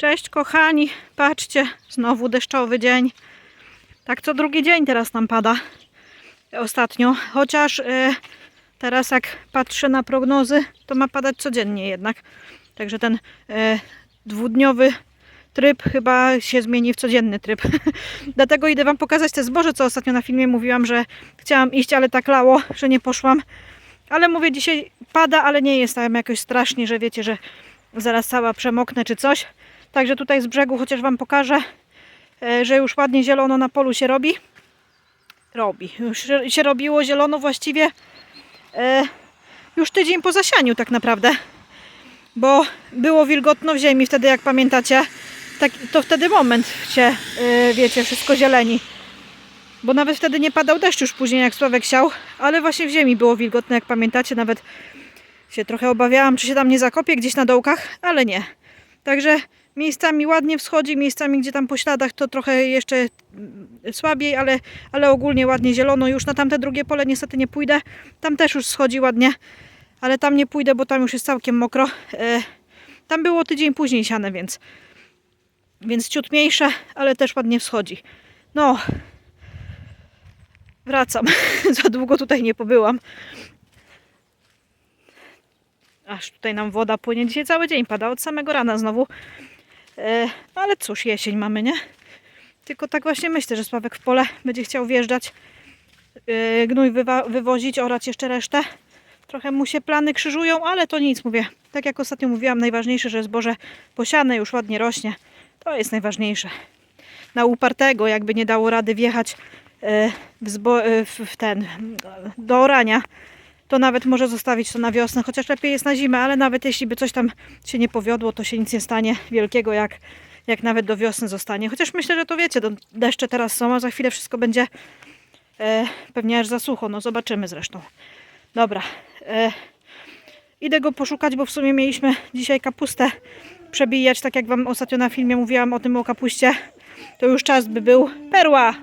Cześć kochani, patrzcie, znowu deszczowy dzień. Tak co drugi dzień teraz nam pada ostatnio, chociaż e, teraz jak patrzę na prognozy, to ma padać codziennie jednak. Także ten e, dwudniowy tryb chyba się zmieni w codzienny tryb. Dlatego idę Wam pokazać te zboże, co ostatnio na filmie mówiłam, że chciałam iść, ale tak lało, że nie poszłam. Ale mówię, dzisiaj pada, ale nie jest tam jakoś strasznie, że wiecie, że zaraz cała przemoknę czy coś. Także tutaj z brzegu chociaż Wam pokażę, e, że już ładnie zielono na polu się robi. Robi. Już się robiło zielono właściwie e, już tydzień po zasianiu tak naprawdę. Bo było wilgotno w ziemi wtedy, jak pamiętacie. Tak, to wtedy moment się, e, wiecie, wszystko zieleni. Bo nawet wtedy nie padał deszcz już później, jak Sławek siał, ale właśnie w ziemi było wilgotno, jak pamiętacie. Nawet się trochę obawiałam, czy się tam nie zakopie gdzieś na dołkach, ale nie. Także miejscami ładnie wschodzi, miejscami, gdzie tam po śladach to trochę jeszcze mm, słabiej, ale, ale ogólnie ładnie zielono. Już na tamte drugie pole niestety nie pójdę. Tam też już schodzi ładnie, ale tam nie pójdę, bo tam już jest całkiem mokro. E, tam było tydzień później siane, więc, więc ciut mniejsze, ale też ładnie wschodzi. No, wracam. Za długo tutaj nie pobyłam. Aż tutaj nam woda płynie. Dzisiaj cały dzień pada, od samego rana znowu. E, ale cóż, jesień mamy, nie? Tylko tak właśnie myślę, że Sławek w pole będzie chciał wjeżdżać, e, gnój wywozić, orać jeszcze resztę. Trochę mu się plany krzyżują, ale to nic, mówię. Tak jak ostatnio mówiłam, najważniejsze, że zboże posiane już ładnie rośnie. To jest najważniejsze. Na upartego, jakby nie dało rady wjechać e, w w ten, do orania, to nawet może zostawić to na wiosnę, chociaż lepiej jest na zimę, ale nawet jeśli by coś tam się nie powiodło, to się nic nie stanie wielkiego, jak, jak nawet do wiosny zostanie. Chociaż myślę, że to wiecie, deszcze teraz są, a za chwilę wszystko będzie e, pewnie aż za sucho. No zobaczymy zresztą. Dobra. E, idę go poszukać, bo w sumie mieliśmy dzisiaj kapustę przebijać, tak jak Wam ostatnio na filmie mówiłam o tym o kapuście. To już czas by był. Perła!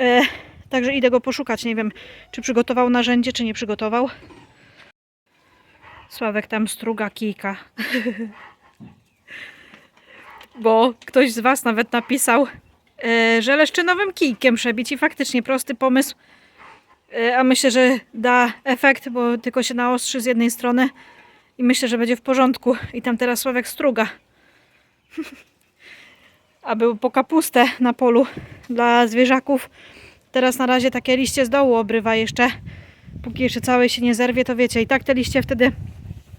E, Także idę go poszukać. Nie wiem, czy przygotował narzędzie, czy nie przygotował. Sławek tam struga kijka. Bo ktoś z Was nawet napisał, e, że leszczynowym kijkiem przebić i faktycznie prosty pomysł. E, a myślę, że da efekt, bo tylko się naostrzy z jednej strony i myślę, że będzie w porządku. I tam teraz Sławek struga. a był po kapustę na polu dla zwierzaków. Teraz na razie takie liście z dołu obrywa jeszcze. Póki jeszcze całe się nie zerwie, to wiecie, i tak te liście wtedy,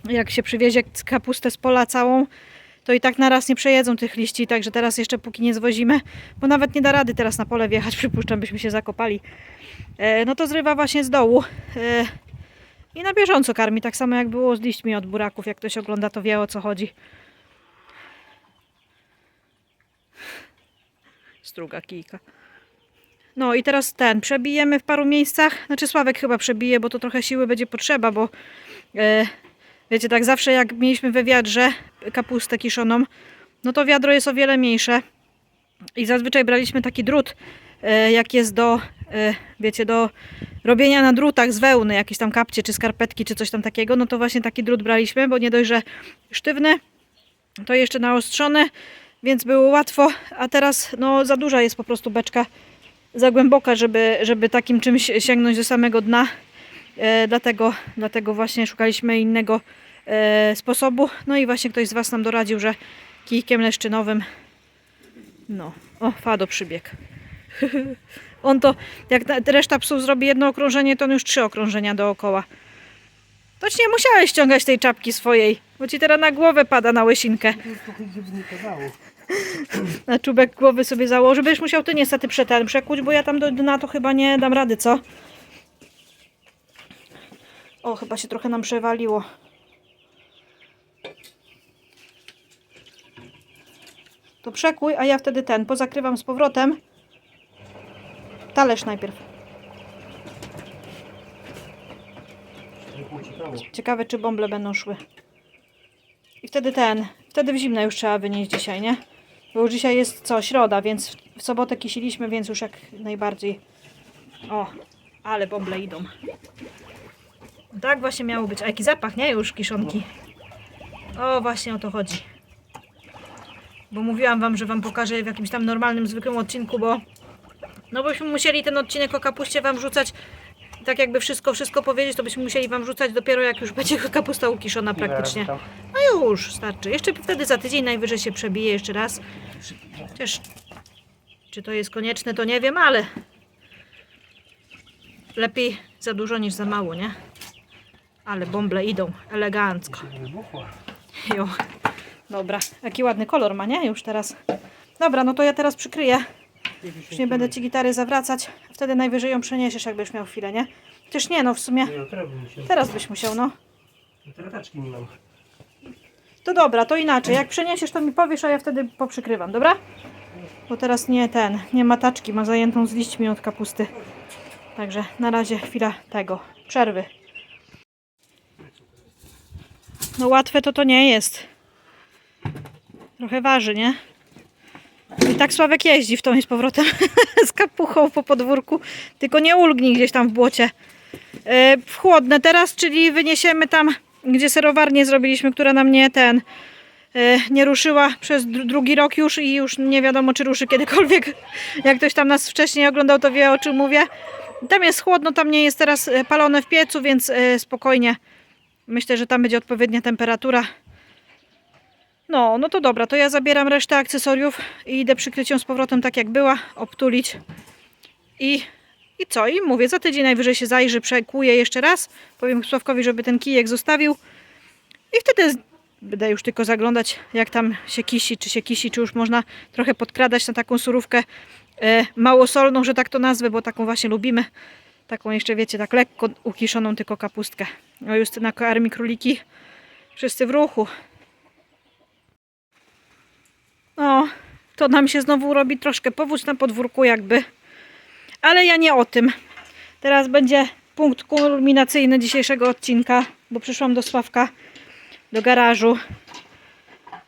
jak się przywiezie kapustę z pola całą, to i tak na raz nie przejedzą tych liści, także teraz jeszcze póki nie zwozimy, bo nawet nie da rady teraz na pole wjechać, przypuszczam, byśmy się zakopali. E, no to zrywa właśnie z dołu. E, I na bieżąco karmi, tak samo jak było z liśćmi od buraków. Jak ktoś ogląda, to wie o co chodzi. Struga kijka. No i teraz ten, przebijemy w paru miejscach. Znaczy Sławek chyba przebije, bo to trochę siły będzie potrzeba, bo e, wiecie, tak zawsze jak mieliśmy we wiadrze kapustę kiszoną, no to wiadro jest o wiele mniejsze. I zazwyczaj braliśmy taki drut, e, jak jest do, e, wiecie, do robienia na drutach z wełny, jakieś tam kapcie, czy skarpetki, czy coś tam takiego, no to właśnie taki drut braliśmy, bo nie dość, że sztywny, to jeszcze naostrzony, więc było łatwo, a teraz no za duża jest po prostu beczka za głęboka, żeby, żeby takim czymś sięgnąć do samego dna. E, dlatego, dlatego właśnie szukaliśmy innego e, sposobu. No i właśnie ktoś z Was nam doradził, że kijkiem leszczynowym. No, o, Fado przybiegł. on to, jak reszta psów zrobi jedno okrążenie, to on już trzy okrążenia dookoła. To ci nie musiałeś ściągać tej czapki swojej, bo ci teraz na głowę pada na łysinkę. To padało. Na czubek głowy sobie założy. Będziesz musiał ty niestety przeten przekuć, bo ja tam do dna to chyba nie dam rady, co? O, chyba się trochę nam przewaliło. To przekuj, a ja wtedy ten pozakrywam z powrotem. Talerz najpierw. Ciekawe, czy bąble będą szły. I wtedy ten, wtedy w zimne już trzeba wynieść dzisiaj, nie? Bo już dzisiaj jest co, środa, więc w sobotę kisiliśmy, więc już jak najbardziej. O, ale bąble idą. Tak właśnie miało być. A jaki zapach, nie? Już kiszonki. O, właśnie o to chodzi. bo mówiłam Wam, że Wam pokażę w jakimś tam normalnym, zwykłym odcinku, bo no byśmy musieli ten odcinek o kapuście Wam wrzucać, tak jakby wszystko, wszystko powiedzieć, to byśmy musieli Wam wrzucać dopiero jak już będzie kapusta ukiszona praktycznie. No już, starczy. Jeszcze wtedy za tydzień najwyżej się przebije jeszcze raz. Chociaż czy to jest konieczne, to nie wiem, ale lepiej za dużo niż za mało, nie? Ale bąble idą elegancko. Jo. Dobra, jaki ładny kolor ma, nie? Już teraz. Dobra, no to ja teraz przykryję. Już nie będę ci gitary zawracać. Wtedy najwyżej ją przeniesiesz, jakbyś miał chwilę, nie? Chociaż nie, no w sumie Nie, teraz bym się... teraz byś musiał, no. Trataczki nie mam. To dobra, to inaczej. Jak przeniesiesz, to mi powiesz, a ja wtedy poprzykrywam, dobra? Bo teraz nie ten, nie ma taczki, ma zajętą z liśćmi od kapusty. Także na razie chwila tego, przerwy. No łatwe to to nie jest. Trochę waży, nie? I tak Sławek jeździ w tą i z powrotem z kapuchą po podwórku. Tylko nie ulgnij gdzieś tam w błocie. E, w chłodne teraz, czyli wyniesiemy tam, gdzie serowarnię zrobiliśmy, która nam nie ten e, nie ruszyła przez dru- drugi rok już i już nie wiadomo, czy ruszy kiedykolwiek. Jak ktoś tam nas wcześniej oglądał, to wie o czym mówię. Tam jest chłodno, tam nie jest teraz e, palone w piecu, więc spokojnie. Myślę, że tam będzie odpowiednia temperatura. No, no to dobra, to ja zabieram resztę akcesoriów i idę przykryć ją z powrotem tak jak była, obtulić i i co? I mówię, za tydzień najwyżej się zajrzy, przekuję jeszcze raz. Powiem Sławkowi, żeby ten kijek zostawił. I wtedy będę już tylko zaglądać, jak tam się kisi, czy się kisi, czy już można trochę podkradać na taką surówkę e, małosolną, że tak to nazwę, bo taką właśnie lubimy. Taką jeszcze, wiecie, tak lekko ukiszoną tylko kapustkę. O, Justyna karmi króliki. Wszyscy w ruchu. O, to nam się znowu robi troszkę powódź na podwórku jakby. Ale ja nie o tym. Teraz będzie punkt kulminacyjny dzisiejszego odcinka, bo przyszłam do Sławka do garażu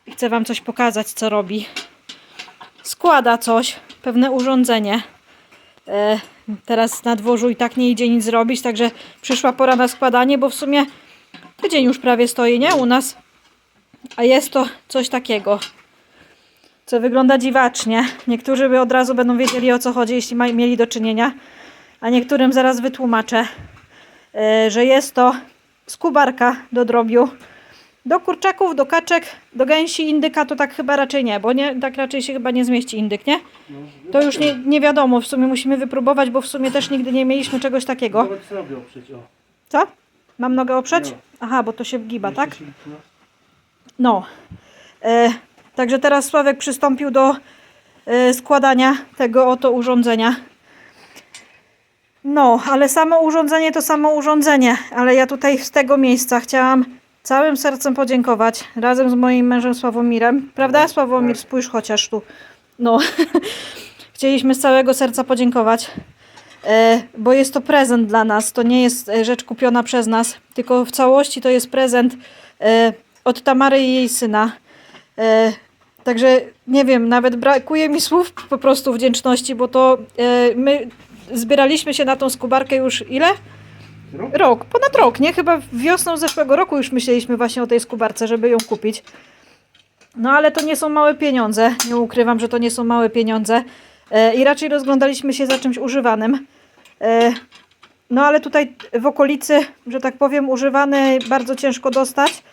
i chcę Wam coś pokazać, co robi. Składa coś, pewne urządzenie. E, teraz na dworzu i tak nie idzie nic zrobić, także przyszła pora na składanie, bo w sumie tydzień już prawie stoi, nie? U nas. A jest to coś takiego co wygląda dziwacznie. Niektórzy by od razu będą wiedzieli o co chodzi, jeśli mieli do czynienia, a niektórym zaraz wytłumaczę, e, że jest to skubarka do drobiu. Do kurczaków, do kaczek, do gęsi, indyka to tak chyba raczej nie, bo nie, tak raczej się chyba nie zmieści indyk, nie? To już nie, nie wiadomo, w sumie musimy wypróbować, bo w sumie też nigdy nie mieliśmy czegoś takiego. Co? Mam nogę oprzeć? Aha, bo to się wgiba, Jeszcze tak? no. No. Także teraz Sławek przystąpił do e, składania tego oto urządzenia. No, ale samo urządzenie to samo urządzenie, ale ja tutaj z tego miejsca chciałam całym sercem podziękować razem z moim mężem Sławomirem. Prawda, Sławomir? Spójrz chociaż tu. No, chcieliśmy z całego serca podziękować, e, bo jest to prezent dla nas. To nie jest e, rzecz kupiona przez nas, tylko w całości to jest prezent od Tamary i jej syna. Także nie wiem, nawet brakuje mi słów po prostu wdzięczności, bo to e, my zbieraliśmy się na tą skubarkę już ile? Rok? Rok, ponad rok, nie? Chyba wiosną zeszłego roku już myśleliśmy właśnie o tej skubarce, żeby ją kupić. No ale to nie są małe pieniądze, nie ukrywam, że to nie są małe pieniądze e, i raczej rozglądaliśmy się za czymś używanym. E, no ale tutaj w okolicy, że tak powiem, używany bardzo ciężko dostać.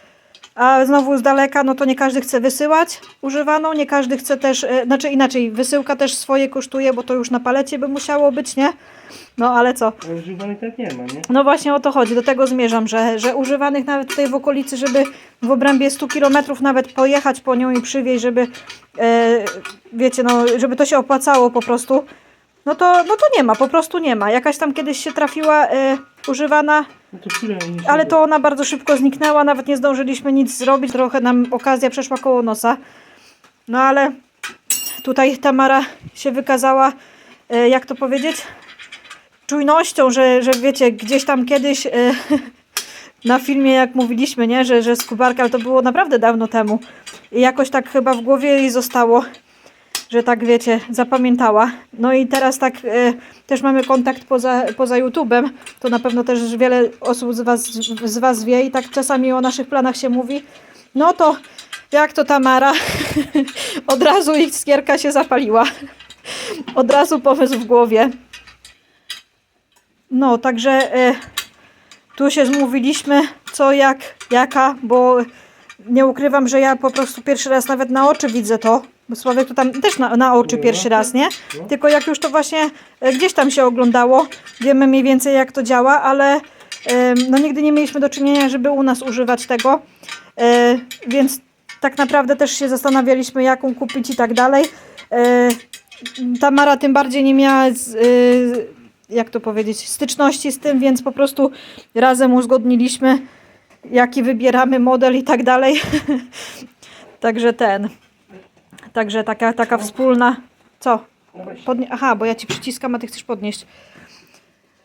A znowu z daleka, no to nie każdy chce wysyłać używaną, nie każdy chce też, e, znaczy inaczej, wysyłka też swoje kosztuje, bo to już na palecie by musiało być, nie? No ale co? Używanych tak nie ma, nie? No właśnie o to chodzi, do tego zmierzam, że, że używanych nawet tutaj w okolicy, żeby w obrębie 100 km nawet pojechać po nią i przywieźć, żeby, e, wiecie, no, żeby to się opłacało po prostu, no to, no to nie ma, po prostu nie ma. Jakaś tam kiedyś się trafiła e, używana, No to ale to ona bardzo szybko zniknęła, nawet nie zdążyliśmy nic zrobić, trochę nam okazja przeszła koło nosa. No ale tutaj Tamara się wykazała, e, jak to powiedzieć, czujnością, że, że wiecie, gdzieś tam kiedyś e, na filmie, jak mówiliśmy, nie, że, że skubarka, ale to było naprawdę dawno temu. I jakoś tak chyba w głowie jej zostało, że tak wiecie, zapamiętała. No i teraz tak e, też mamy kontakt poza, poza YouTube'em, to na pewno też wiele osób z was, z was wie i tak czasami o naszych planach się mówi. No to Jak to Tamara? Od razu ich skierka się zapaliła. Od razu pomysł w głowie. No, także e, tu się zmówiliśmy, co, jak, jaka, bo nie ukrywam, że ja po prostu pierwszy raz nawet na oczy widzę to. Bo Sławek to tam też na, na oczy No, pierwszy raz, nie? no. Tylko jak już to właśnie e, gdzieś tam się oglądało, wiemy mniej więcej jak to działa, ale e, no nigdy nie mieliśmy do czynienia, żeby u nas używać tego. E, więc tak naprawdę też się zastanawialiśmy, jaką kupić i tak dalej. E, Tamara tym bardziej nie miała, z, y, jak to powiedzieć, styczności z tym, więc po prostu razem uzgodniliśmy, jaki wybieramy model i tak dalej. Także ten. Także taka, taka wspólna. Co? Podnie- Aha, bo ja ci przyciskam, a ty chcesz podnieść.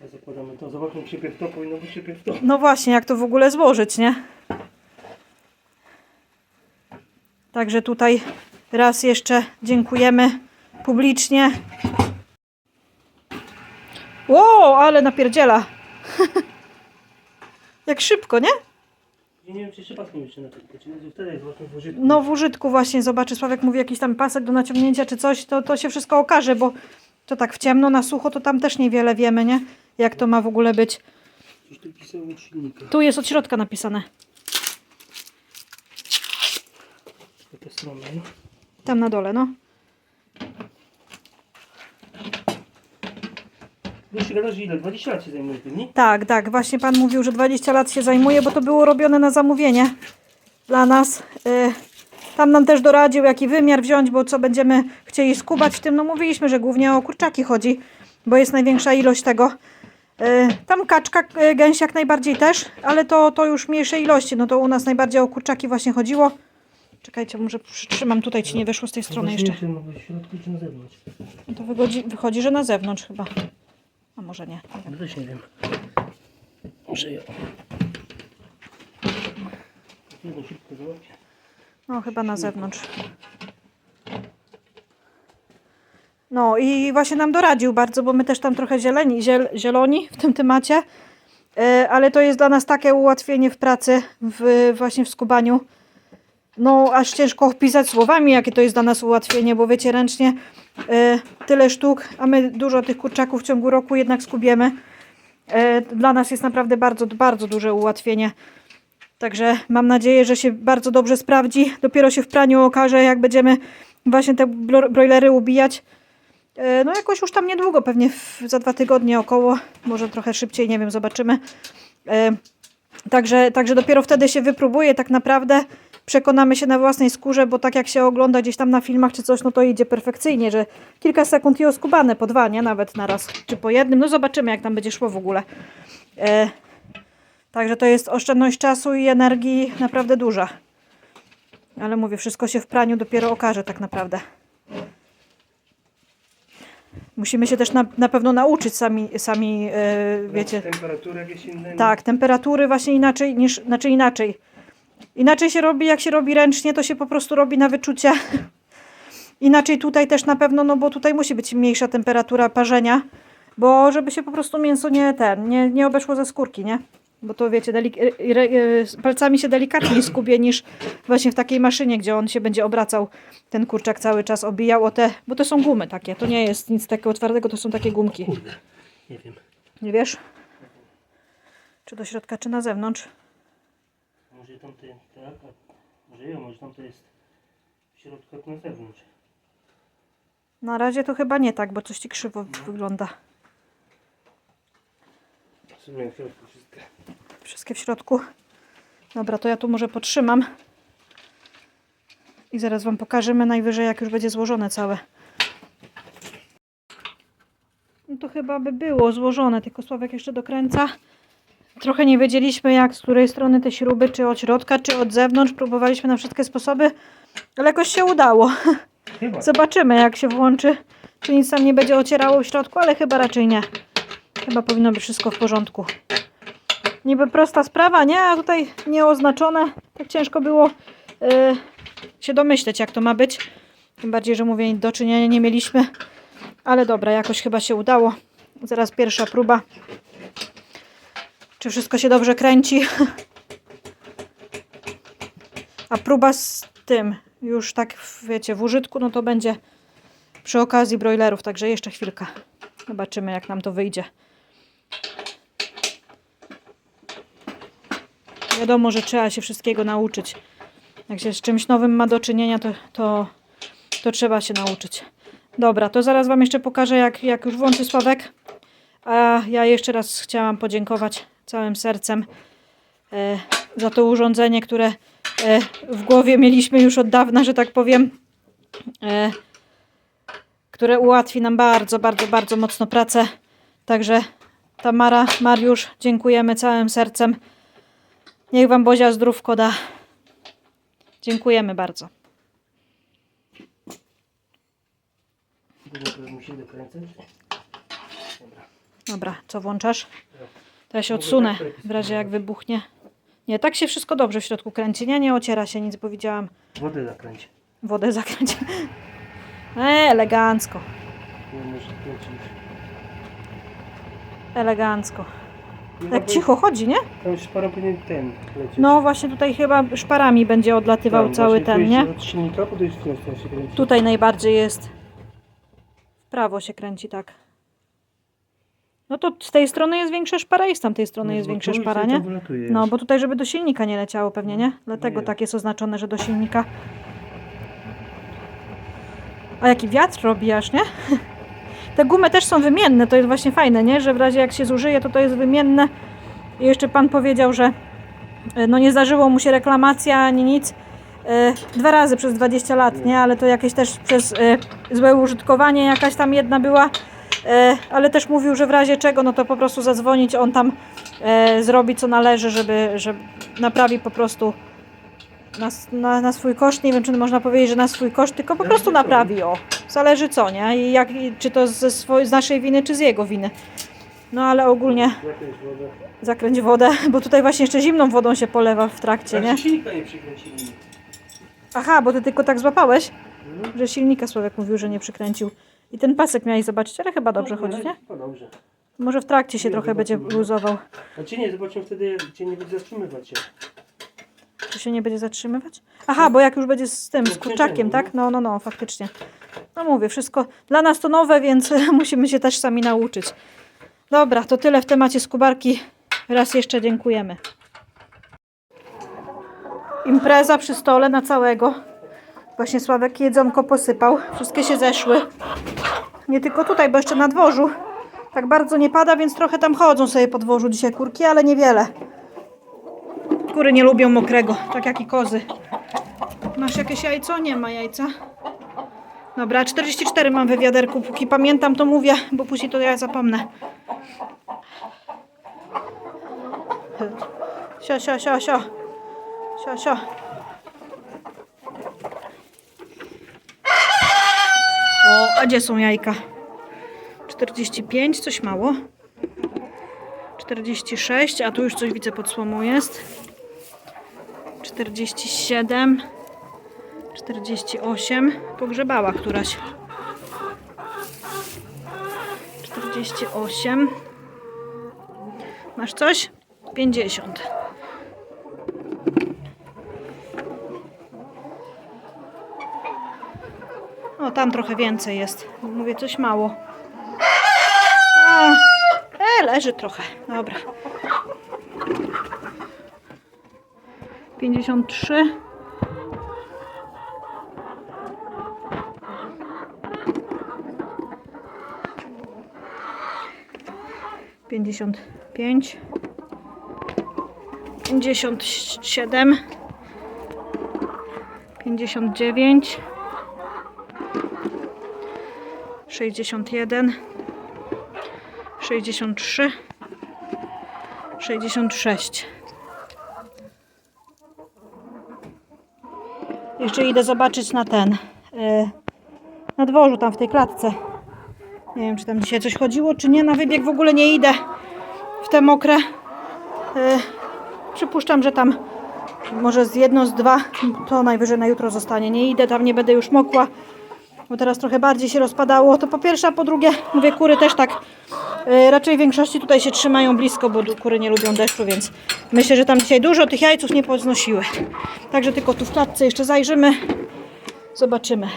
ja zakładamy to. Zobaczmy ciebie w to, powinno być ciebie w to. No właśnie, jak to w ogóle złożyć, nie? Także tutaj raz jeszcze dziękujemy publicznie. Wow, ale napierdziela. Jak szybko, nie? Ja nie wiem, czy jeszcze paskiem jeszcze na to czy wtedy jest właśnie w użytku. No w użytku właśnie, zobaczy, Sławek mówi jakiś tam pasek do naciągnięcia czy coś, to, to się wszystko okaże, bo to tak w ciemno, na sucho, to tam też niewiele wiemy, nie? Jak to ma w ogóle być. Coś tu od silnika. Tu jest od środka napisane. Po tę stronę, no. Tam na dole, no. Wiesz, gadasz ile? 20 lat się zajmuje tym, nie? Tak, tak. Właśnie pan mówił, że 20 lat się zajmuje, bo to było robione na zamówienie dla nas. Y, Tam nam też doradził, jaki wymiar wziąć, bo co będziemy chcieli skubać w tym. No mówiliśmy, że głównie o kurczaki chodzi, bo jest największa ilość tego. Y, Tam kaczka, y, gęś jak najbardziej też, ale to, to już mniejsze ilości. No to u nas najbardziej o kurczaki właśnie chodziło. Czekajcie, może przytrzymam tutaj, ci nie wyszło z tej strony Zobaczymy, jeszcze. Czy ma być w środku, czy na zewnątrz. No to wychodzi, wychodzi, że na zewnątrz chyba. A może nie. nie wiem. Też nie wiem. Może ja. No, chyba na zewnątrz. No i właśnie nam doradził bardzo, bo my też tam trochę zieleni, ziel, zieloni w tym temacie. E, ale to jest dla nas takie ułatwienie w pracy, w, właśnie w skubaniu. No, aż ciężko opisać słowami, jakie to jest dla nas ułatwienie, bo wiecie, ręcznie e, tyle sztuk, a my dużo tych kurczaków w ciągu roku jednak skubiemy. E, dla nas jest naprawdę bardzo, bardzo duże ułatwienie. Także mam nadzieję, że się bardzo dobrze sprawdzi. Dopiero się w praniu okaże, jak będziemy właśnie te bro- broilery ubijać. E, No jakoś już tam niedługo, pewnie w, za dwa tygodnie około, może trochę szybciej, nie wiem, zobaczymy. Także, także dopiero wtedy się wypróbuje tak naprawdę. Przekonamy się na własnej skórze, bo tak jak się ogląda gdzieś tam na filmach czy coś, no to idzie perfekcyjnie, że kilka sekund i oskubane po dwa, nie? Nawet naraz, czy po jednym. No zobaczymy, jak tam będzie szło w ogóle. E, Także to jest oszczędność czasu i energii naprawdę duża. Ale mówię, wszystko się w praniu dopiero okaże tak naprawdę. Musimy się też na, na pewno nauczyć sami, sami e, wiecie, Temperatury jakieś inne. tak, temperatury właśnie inaczej niż, znaczy inaczej. Inaczej się robi, jak się robi ręcznie, to się po prostu robi na wyczucie. Inaczej tutaj też na pewno, no bo tutaj musi być mniejsza temperatura parzenia, bo żeby się po prostu mięso nie ten, nie, nie obeszło ze skórki, nie? Bo to wiecie, re- e, z palcami się delikatniej skubie niż właśnie w takiej maszynie, gdzie on się będzie obracał, ten kurczak cały czas obijał o te, bo to są gumy takie, to nie jest nic takiego twardego, to są takie gumki. Kurde, nie wiem. Nie wiesz? Czy do środka, czy na zewnątrz? Może tak? Może może tamte jest w środku jak na zewnątrz. Na razie to chyba nie tak, bo coś ci krzywo wygląda. W sumie w środku wszystko. Wszystkie w środku. Dobra, to ja tu może potrzymam. I zaraz Wam pokażemy najwyżej, jak już będzie złożone całe. No to chyba by było złożone, tylko Sławek jeszcze dokręca. Trochę nie wiedzieliśmy, jak, z której strony te śruby, czy od środka, czy od zewnątrz. Próbowaliśmy na wszystkie sposoby, ale jakoś się udało. Chyba. Zobaczymy, jak się włączy, czy nic tam nie będzie ocierało w środku, ale chyba raczej nie. Chyba powinno być wszystko w porządku. Niby prosta sprawa, nie? A tutaj nieoznaczone. Tak ciężko było yy, się domyśleć, jak to ma być. Tym bardziej, że mówię, do czynienia nie mieliśmy. Ale dobra, jakoś chyba się udało. Zaraz pierwsza próba. Czy wszystko się dobrze kręci? A próba z tym, już tak wiecie, w użytku, no to będzie przy okazji broilerów, także jeszcze chwilkę. Zobaczymy jak nam to wyjdzie. Wiadomo, że trzeba się wszystkiego nauczyć. Jak się z czymś nowym ma do czynienia, to, to, to trzeba się nauczyć. Dobra, to zaraz Wam jeszcze pokażę, jak, jak już włączy Sławek. A ja jeszcze raz chciałam podziękować całym sercem e, za to urządzenie, które e, w głowie mieliśmy już od dawna, że tak powiem. E, które ułatwi nam bardzo, bardzo, bardzo mocno pracę. Także Tamara, Mariusz, dziękujemy całym sercem. Niech Wam Bozia zdrówko da. Dziękujemy bardzo. Dokręcać. Dobra, co włączasz? To ja się odsunę, w razie jak wybuchnie. Nie, tak się wszystko dobrze w środku kręci. Nie, nie ociera się nic, bo widziałam Wodę zakręć. wodę zakręcić. E, elegancko, elegancko. Tak cicho chodzi, nie? Tam szparą powinien ten lecieć. No właśnie tutaj chyba szparami będzie odlatywał Tam, cały właśnie ten, nie? Od silnika podejść w tą stronę się kręci. Tutaj najbardziej jest. W prawo się kręci, tak. No to z tej strony jest większa szpara i z tamtej strony jest No, bo większa tu szpara, sobie nie? tam No, już. bo tutaj, żeby do silnika nie leciało pewnie, nie? Dlatego nie. tak jest oznaczone, że do silnika. A jaki wiatr robi aż, nie? Te gumy też są wymienne, to jest właśnie fajne, nie? Że w razie jak się zużyje, to to jest wymienne. I jeszcze pan powiedział, że e, no nie zdarzyło mu się reklamacja ani nic. E, Dwa razy przez 20 lat, nie? Ale to jakieś też przez e, złe użytkowanie jakaś tam jedna była. E, Ale też mówił, że w razie czego, no to po prostu zadzwonić, on tam e, zrobi co należy, żeby, żeby naprawi po prostu na, na, na swój koszt. Nie wiem, czy można powiedzieć, że na swój koszt, tylko po Zależy prostu naprawi, o. Zależy co, nie? I jak, i czy to ze swoj, z naszej winy, czy z jego winy. No ale ogólnie Zakręć wodę. zakręć wodę, bo tutaj właśnie jeszcze zimną wodą się polewa w trakcie, nie? Silnika nie przykręcili. Aha, bo ty tylko tak złapałeś, Mhm. że silnika Sławek mówił, że nie przykręcił. I ten pasek miałeś zobaczyć, ale chyba dobrze chodzi, nie? No dobrze. Może w trakcie się Nie, trochę będzie zobaczymy. luzował. Znaczy nie, zobaczymy wtedy, gdzie nie będzie zatrzymywać się. To się nie będzie zatrzymywać? Aha, bo jak już będzie z tym, z No, kurczakiem, kręcenie, tak? No, no, no, faktycznie. No mówię, wszystko dla nas to nowe, więc musimy się też sami nauczyć. Dobra, to tyle w temacie skubarki. Raz jeszcze dziękujemy. Impreza przy stole na całego. Właśnie Sławek jedzonko posypał. Wszystkie się zeszły. Nie tylko tutaj, bo jeszcze na dworzu. Tak bardzo nie pada, więc trochę tam chodzą sobie po dworzu dzisiaj kurki, ale niewiele. Kury nie lubią mokrego, tak jak i kozy. Masz jakieś jajco? Nie ma jajca. Dobra, 44 mam we wiaderku. Póki pamiętam, to mówię, bo później to ja zapomnę. Sio, sio, sio, sio. Sio, sio. O, a gdzie są jajka? 45, coś mało. 46, a tu już coś widzę pod słomą jest. 47, 48, pogrzebała któraś. 48. Masz coś? 50. tam trochę więcej jest. Mówię, coś mało. E, leży trochę. Dobra. 53. Pięćdziesiąt pięć, pięćdziesiąt siedem, pięćdziesiąt dziewięć, sześćdziesiąt jeden, sześćdziesiąt trzy, sześćdziesiąt sześć. Jeszcze idę zobaczyć na ten. y, Na dworzu, tam w tej klatce. Nie wiem, czy tam dzisiaj coś chodziło, czy nie. Na wybieg w ogóle nie idę w te mokre. Y, Przypuszczam, że tam może z jedno, z dwa, to najwyżej na jutro zostanie. Nie idę, tam nie będę już mokła. Bo teraz trochę bardziej się rozpadało. To po pierwsze, a po drugie, mówię, kury też tak e, raczej w większości tutaj się trzymają blisko, bo kury nie lubią deszczu, więc myślę, że tam dzisiaj dużo tych jajców nie poznosiły. Także tylko tu w klatce jeszcze zajrzymy. Zobaczymy.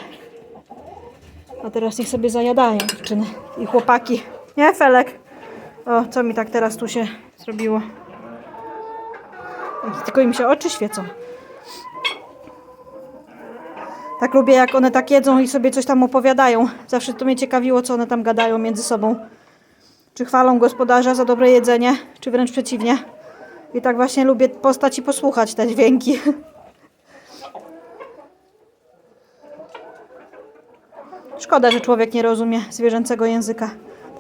A teraz niech sobie zajadają dziewczyny i chłopaki. Nie, Felek? O, co mi tak teraz tu się zrobiło? Tylko im się oczy świecą. Tak lubię, jak one tak jedzą i sobie coś tam opowiadają. Zawsze to mnie ciekawiło, co one tam gadają między sobą. Czy chwalą gospodarza za dobre jedzenie, czy wręcz przeciwnie. I tak właśnie lubię postać i posłuchać te dźwięki. Szkoda, że człowiek nie rozumie zwierzęcego języka.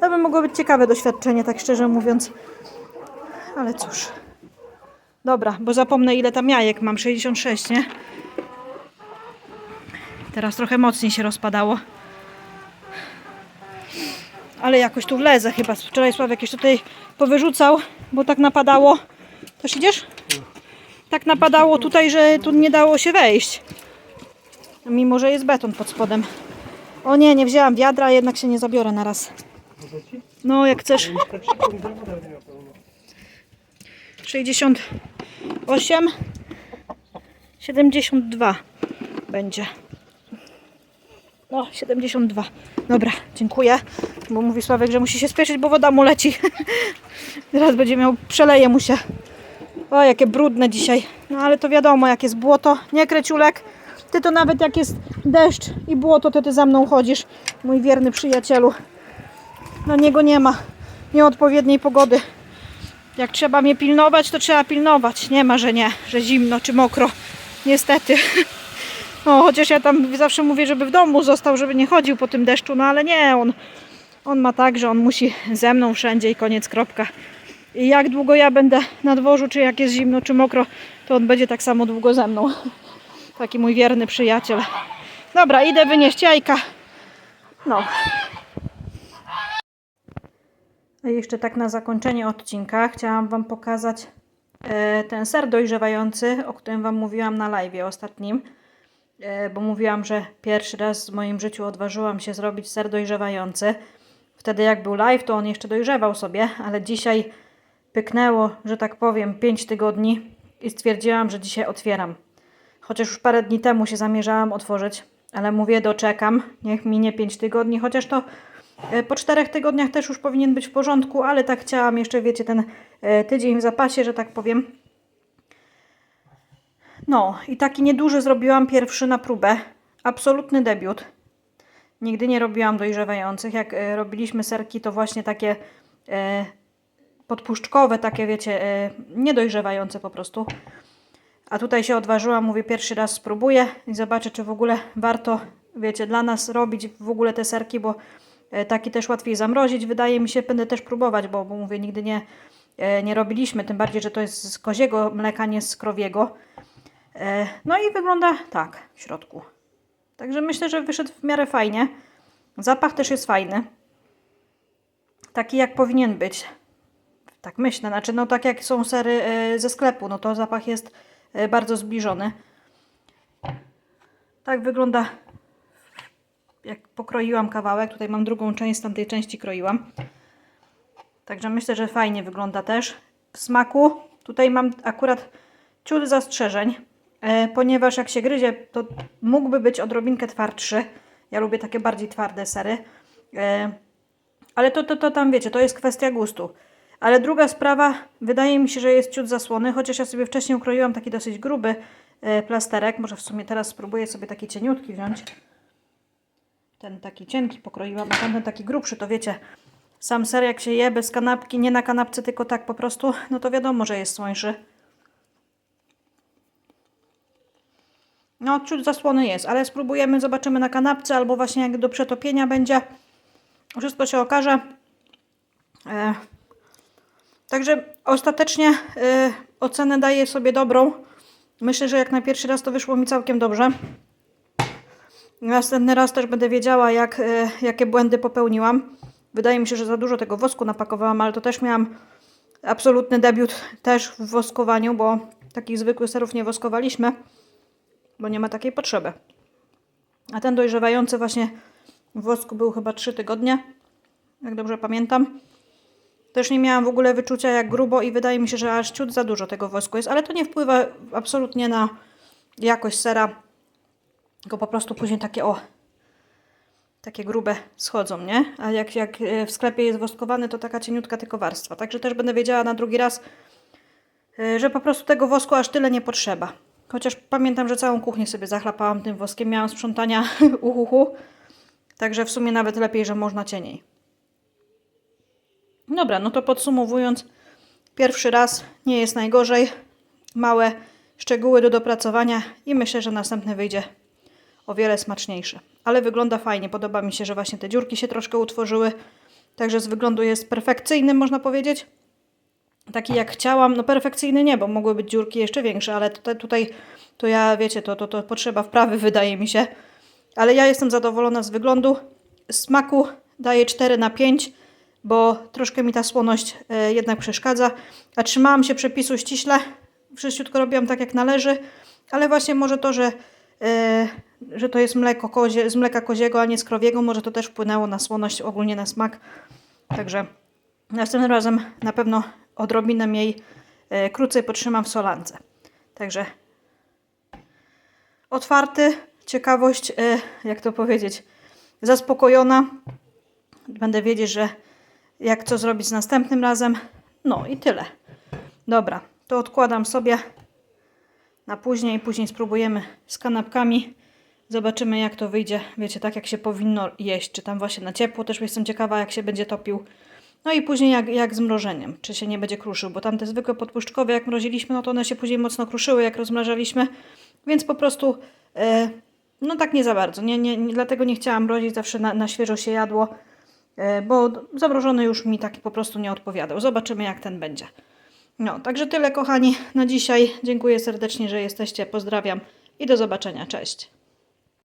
To by mogło być ciekawe doświadczenie, tak szczerze mówiąc. Ale cóż. Dobra, bo zapomnę ile tam jajek mam. 66, nie? Teraz trochę mocniej się rozpadało. Ale jakoś tu wlezę chyba. Wczoraj Sławek jeszcze tutaj powyrzucał, bo tak napadało. Też idziesz? Tak napadało tutaj, że tu nie dało się wejść. Mimo, że jest beton pod spodem. O nie, nie wzięłam wiadra, jednak się nie zabiorę na raz. No, jak chcesz. Już tak szybko mi woda będzie miał pełno. 68 72 będzie. No, 72. Dobra, dziękuję. Bo mówi Sławek, że musi się spieszyć, bo woda mu leci. Teraz będzie miał, przeleje mu się. O, jakie brudne dzisiaj. No ale to wiadomo, jak jest błoto. Nie, Kreciulek? Ty to nawet jak jest deszcz i błoto, to ty za mną chodzisz, mój wierny przyjacielu. Na niego nie ma nieodpowiedniej pogody. Jak trzeba mnie pilnować, to trzeba pilnować. Nie ma, że nie, że zimno czy mokro. Niestety. No, chociaż ja tam zawsze mówię, żeby w domu został, żeby nie chodził po tym deszczu, no ale nie, on, on ma tak, że on musi ze mną wszędzie i koniec, kropka. I jak długo ja będę na dworzu, czy jak jest zimno, czy mokro, to on będzie tak samo długo ze mną. Taki mój wierny przyjaciel. Dobra, idę wynieść jajka. No. A jeszcze tak na zakończenie odcinka chciałam Wam pokazać e, ten ser dojrzewający, o którym Wam mówiłam na live ostatnim. E, bo mówiłam, że pierwszy raz w moim życiu odważyłam się zrobić ser dojrzewający. Wtedy jak był live, to on jeszcze dojrzewał sobie, ale dzisiaj pyknęło, że tak powiem, 5 tygodni i stwierdziłam, że dzisiaj otwieram. Chociaż już parę dni temu się zamierzałam otworzyć, ale mówię, doczekam, niech minie 5 tygodni, chociaż to e, po czterech tygodniach też już powinien być w porządku, ale tak chciałam jeszcze, wiecie, ten e, tydzień w zapasie, że tak powiem. No i taki nieduży zrobiłam pierwszy na próbę. Absolutny debiut. Nigdy nie robiłam dojrzewających. Jak e, robiliśmy serki, to właśnie takie e, podpuszczkowe, takie wiecie, e, niedojrzewające po prostu. A tutaj się odważyłam, mówię, pierwszy raz spróbuję i zobaczę, czy w ogóle warto, wiecie, dla nas robić w ogóle te serki, bo taki też łatwiej zamrozić. Wydaje mi się, będę też próbować, bo, bo mówię, nigdy nie, nie robiliśmy, tym bardziej, że to jest z koziego mleka, nie z krowiego. E, No i wygląda tak w środku. Także myślę, że wyszedł w miarę fajnie. Zapach też jest fajny. Taki jak powinien być. Tak myślę. Znaczy, no tak jak są sery e, ze sklepu, no to zapach jest e, bardzo zbliżony. Tak wygląda jak pokroiłam kawałek. Tutaj mam drugą część, z tamtej części kroiłam. Także myślę, że fajnie wygląda też. W smaku tutaj mam akurat ciut zastrzeżeń, ponieważ jak się gryzie, to mógłby być odrobinkę twardszy. Ja lubię takie bardziej twarde sery. E, ale to, to, to tam wiecie, to jest kwestia gustu. Ale druga sprawa, wydaje mi się, że jest ciut zasłony, chociaż ja sobie wcześniej ukroiłam taki dosyć gruby e, plasterek. Może w sumie teraz spróbuję sobie taki cieniutki wziąć. Ten taki cienki pokroiłam, a tamten taki grubszy, to wiecie, sam ser jak się je bez kanapki, nie na kanapce, tylko tak po prostu, no to wiadomo, że jest słońszy. No, ciut zasłony jest, ale spróbujemy, zobaczymy na kanapce, albo właśnie jak do przetopienia będzie. Wszystko się okaże. E, Także ostatecznie y, ocenę daję sobie dobrą. Myślę, że jak na pierwszy raz to wyszło mi całkiem dobrze. Następny raz też będę wiedziała, jak, y, jakie błędy popełniłam. Wydaje mi się, że za dużo tego wosku napakowałam, ale to też miałam absolutny debiut też w woskowaniu, bo takich zwykłych serów nie woskowaliśmy, bo nie ma takiej potrzeby. A ten dojrzewający właśnie w wosku był chyba 3 tygodnie, jak dobrze pamiętam. Też nie miałam w ogóle wyczucia jak grubo i wydaje mi się, że aż ciut za dużo tego wosku jest, ale to nie wpływa absolutnie na jakość sera, tylko po prostu później takie o, takie grube schodzą, nie? A jak, jak e, w sklepie jest woskowany, to taka cieniutka tylko warstwa. Także też będę wiedziała na drugi raz, e, że po prostu tego wosku aż tyle nie potrzeba. Chociaż pamiętam, że całą kuchnię sobie zachlapałam tym woskiem, miałam sprzątania uhuhu, także w sumie nawet lepiej, że można cieniej. Dobra, no to podsumowując, pierwszy raz nie jest najgorzej. Małe szczegóły do dopracowania i myślę, że następny wyjdzie o wiele smaczniejszy. Ale wygląda fajnie, podoba mi się, że właśnie te dziurki się troszkę utworzyły. Także z wyglądu jest perfekcyjny, można powiedzieć. Taki jak chciałam, no perfekcyjny nie, bo mogły być dziurki jeszcze większe, ale tutaj, tutaj to ja, wiecie, to, to, to potrzeba wprawy, wydaje mi się. Ale ja jestem zadowolona z wyglądu. Smaku daję 4 na 5, bo troszkę mi ta słoność e, jednak przeszkadza. A trzymałam się przepisu ściśle, wszystko robiłam tak jak należy, ale właśnie może to, że, e, że to jest mleko kozie, z mleka koziego, a nie z krowiego, może to też wpłynęło na słoność, ogólnie na smak. Także następnym razem na pewno odrobinę mniej e, krócej potrzymam w solance. Także otwarty, ciekawość, e, jak to powiedzieć, zaspokojona. Będę wiedzieć, że jak co zrobić z następnym razem. No i tyle. Dobra, to odkładam sobie na później. Później spróbujemy z kanapkami. Zobaczymy jak to wyjdzie. Wiecie, tak jak się powinno jeść. Czy tam właśnie na ciepło. Też jestem ciekawa jak się będzie topił. No i później jak, jak z mrożeniem. Czy się nie będzie kruszył. Bo tamte zwykłe podpuszczkowe jak mroziliśmy, no to one się później mocno kruszyły jak rozmrażaliśmy. Więc po prostu e, no tak nie za bardzo. Nie, nie, nie, dlatego nie chciałam mrozić. Zawsze na, na świeżo się jadło. E, bo zamrożony już mi tak po prostu nie odpowiadał. Zobaczymy jak ten będzie. No, także tyle kochani na dzisiaj. Dziękuję serdecznie, że jesteście. Pozdrawiam i do zobaczenia. Cześć.